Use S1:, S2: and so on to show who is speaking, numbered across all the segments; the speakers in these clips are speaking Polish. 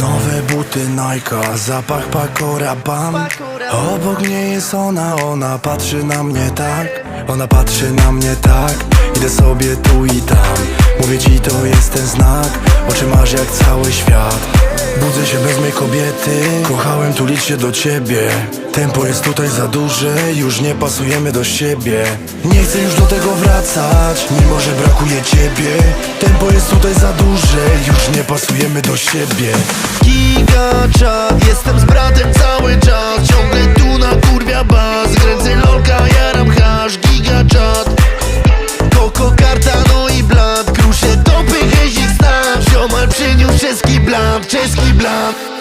S1: Nowe buty Nike, zapach Pakora Ban Obok mnie jest ona, ona patrzy na mnie tak. Ona patrzy na mnie tak. Idę sobie tu i tam. Mówię ci to jest ten znak. Oczy masz jak cały świat Budzę się bez mej kobiety. Kochałem tulić się do ciebie. Tempo jest tutaj za duże Już nie pasujemy do siebie. Nie chcę już do tego wracać Mimo, że brakuje ciebie. Tempo jest tutaj za duże Już nie pasujemy do siebie.
S2: Giga czeski blat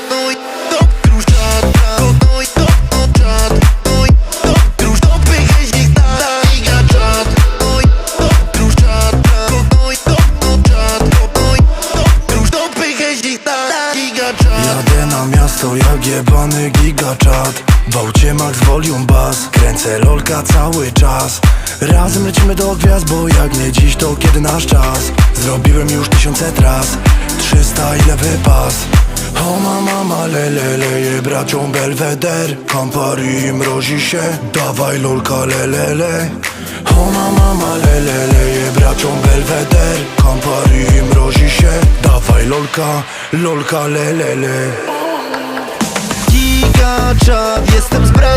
S1: miasto jak jebany gigaczat Bałcie max volume bass Kręcę lolka cały czas. Razem lecimy do gwiazd, bo jak nie dziś to kiedy nasz czas? Zrobiłem już tysiące tras 300 i lewy pas. O mama, mama, lele, leje bracią Belweder. Campari mrozi się, dawaj lolka, lelele O mama, mama, lele, leje bracią Belweder. Campari mrozi się, dawaj lolka, lolka, lelele
S2: Giga czat, jestem z bratem